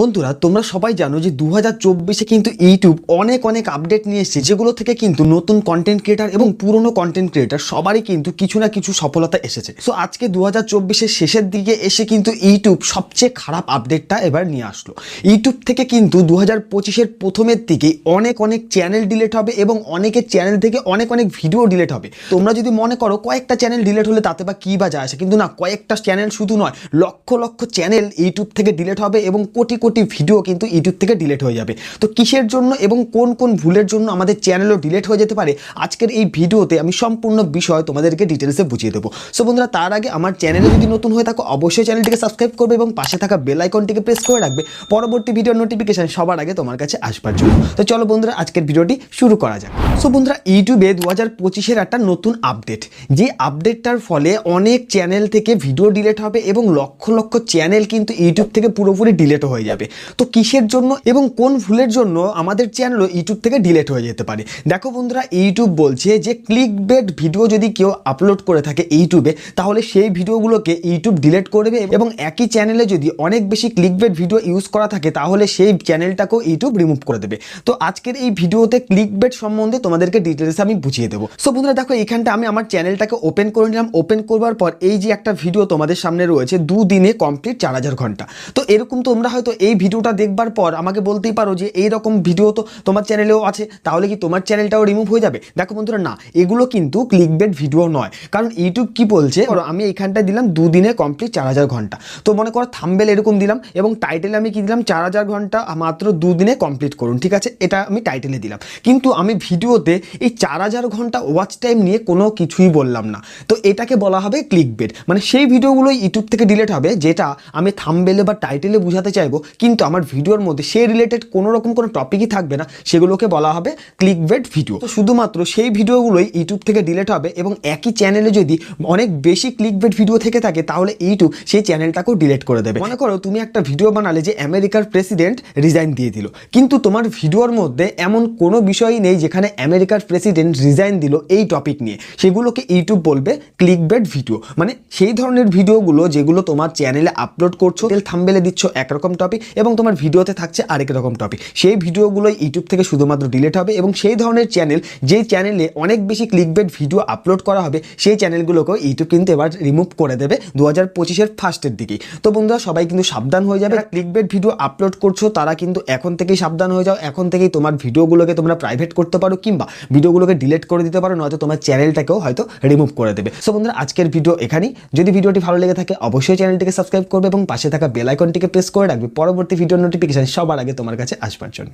বন্ধুরা, তোমরা সবাই জানো যে দু হাজার চব্বিশে কিন্তু ইউটিউব অনেক অনেক আপডেট নিয়ে এসেছে, যেগুলো থেকে কিন্তু নতুন কন্টেন্ট ক্রিয়েটার এবং পুরনো কন্টেন্ট ক্রিয়েটার সবারই কিন্তু কিছু না কিছু সফলতা এসেছে। সো আজকে দু হাজার শেষের দিকে এসে কিন্তু ইউটিউব সবচেয়ে খারাপ আপডেটটা এবার নিয়ে আসলো। ইউটিউব থেকে কিন্তু দু হাজার পঁচিশের প্রথমের দিকে অনেক অনেক চ্যানেল ডিলেট হবে এবং অনেকের চ্যানেল থেকে অনেক অনেক ভিডিও ডিলেট হবে। তোমরা যদি মনে করো কয়েকটা চ্যানেল ডিলেট হলে তাতে বা কী বা যায় আসে, কিন্তু না, কয়েকটা চ্যানেল শুধু নয়, লক্ষ লক্ষ চ্যানেল ইউটিউব থেকে ডিলেট হবে এবং কোটি কোটি ভিডিও কিন্তু ইউটিউব থেকে ডিলেট হয়ে যাবে। তো কিসের জন্য এবং কোন কোন ভুলের জন্য আমাদের চ্যানেলও ডিলেট হয়ে যেতে পারে? আজকের এই ভিডিওতে আমি সম্পূর্ণ বিষয় তোমাদেরকে ডিটেলসে বুঝিয়ে দেবো। সো বন্ধুরা, তার আগে আমার চ্যানেলে যদি নতুন হয়ে থাকো, অবশ্যই চ্যানেলটিকে সাবস্ক্রাইব করবে এবং পাশে থাকা বেল আইকনটিকে প্রেস করে রাখবে। পরবর্তী ভিডিওর নোটিফিকেশান সবার আগে তোমার কাছে আসবার জন্য। তো চলো বন্ধুরা, আজকের ভিডিওটি শুরু করা যাক। সো বন্ধুরা, ইউটিউবে দু হাজার পঁচিশের একটা নতুন আপডেট যে আপডেটটার ফলে অনেক চ্যানেল থেকে ভিডিও ডিলেট হবে এবং লক্ষ লক্ষ চ্যানেল কিন্তু ইউটিউব থেকে পুরোপুরি ডিলেট হয়ে যাবে। তো কিসের জন্য এবং কোন ভুলের জন্য আমাদের চ্যানেলও ইউটিউব থেকে ডিলেট হয়ে যেতে পারে? দেখো বন্ধুরা ইউটিউব বলছে যে ক্লিক বেড ভিডিও যদি কেউ আপলোড করে থাকে ইউটিউবে তাহলে সেই ভিডিওগুলোকে ইউটিউব ডিলেট করবে এবং একই চ্যানেলে যদি অনেক বেশি ক্লিক বেড ভিডিও ইউজ করা থাকে, তাহলে সেই চ্যানেলটাকেও ইউটিউব রিমুভ করে দেবে। তো আজকের এই ভিডিওতে ক্লিক বেড সম্বন্ধে তোমাদেরকে ডিটেলস আমি বুঝিয়ে দেবো। সো বন্ধুরা, দেখো এখানটা আমি আমার চ্যানেলটাকে ওপেন করে নিলাম। ওপেন করবার পর এই যে একটা ভিডিও তোমাদের সামনে রয়েছে, দুদিনে কমপ্লিট চার হাজার ঘণ্টা। তো এরকম তোমরা হয়তো এই ভিডিওটা দেখবার পর আমাকে বলতেই পারো যে এই রকম ভিডিও তো তোমার চ্যানেলেও আছে, তাহলে কি তোমার চ্যানেলটাও রিমুভ হয়ে যাবে? দেখো বন্ধুরা, না, এগুলো কিন্তু ক্লিক বেড ভিডিও নয়। কারণ ইউটিউব কি বলছে? আমি এখানটায় দিলাম দুদিনে কমপ্লিট চার হাজার ঘণ্টা। তো মনে করো থাম্বেল এরকম দিলাম এবং টাইটেলে আমি কি দিলাম? চার হাজার ঘণ্টা মাত্র দুদিনে কমপ্লিট করুন, ঠিক আছে? এটা আমি টাইটেলে দিলাম। কিন্তু আমি ভিডিওতে এই চার হাজার ঘণ্টা ওয়াচ টাইম নিয়ে কোনো কিছুই বললাম না। তো এটাকে বলা হবে ক্লিক বেড মানে সেই ভিডিওগুলো ইউটিউব থেকে ডিলিট হবে, যেটা আমি থাম্বেলে বা টাইটেলে বোঝাতে চাইব কিন্তু আমার ভিডিওর মধ্যে সেই রিলেটেড কোনো রকম কোনো টপিকই থাকবে না, সেগুলোকে বলা হবে ক্লিক বেড ভিডিও তো শুধুমাত্র সেই ভিডিওগুলোই ইউটিউব থেকে ডিলেট হবে এবং একই চ্যানেলে যদি অনেক বেশি ক্লিক বেড ভিডিও থেকে থাকে, তাহলে ইউটিউব সেই চ্যানেলটাকেও ডিলিট করে দেবে। মনে করো তুমি একটা ভিডিও বানালে যে আমেরিকার প্রেসিডেন্ট রিজাইন দিয়ে দিল, কিন্তু তোমার ভিডিওর মধ্যে এমন কোনো বিষয়ই নেই যেখানে আমেরিকার প্রেসিডেন্ট রিজাইন দিল এই টপিক নিয়ে। সেগুলোকে ইউটিউব বলবে ক্লিক বেড ভিডিও মানে সেই ধরনের ভিডিওগুলো যেগুলো তোমার চ্যানেলে আপলোড করছ থাম্বেলে দিচ্ছ, একরকম টপিক এবং তোমার ভিডিওতে থাকছে আরেক রকম টপিক সেই ভিডিওগুলোই ইউটিউব থেকে শুধুমাত্র ডিলিট হবে এবং সেই ধরনের চ্যানেল যেই চ্যানেলে অনেক বেশি ক্লিক বেড ভিডিও আপলোড করা হবে, সেই চ্যানেলগুলোকেও ইউটিউব কিন্তু এবার রিমুভ করে দেবে দু হাজার পঁচিশের ফার্স্টের দিকেই। তো বন্ধুরা, সবাই কিন্তু সাবধান হয়ে যাবে। ক্লিক বেড ভিডিও আপলোড করছ, তারা কিন্তু এখন থেকেই সাবধান হয়ে যাও। এখন থেকেই তোমার ভিডিওগুলোকে তোমরা প্রাইভেট করতে পারো কিংবা ভিডিওগুলোকে ডিলিট করে দিতে পারো, নয়তো তোমার চ্যানেলটাকেও হয়তো রিমুভ করে দেবে। সো বন্ধুরা, আজকের ভিডিও এখানেই। যদি ভিডিওটি ভালো লেগে থাকে, অবশ্যই চ্যানেলটিকে সাবস্ক্রাইব করবে এবং পাশে থাকা বেল আইকনটিকে প্রেস করে রাখবে। পরবর্তী ভিডিও নোটিফিকেশান সবার আগে তোমার কাছে আসবার জন্য।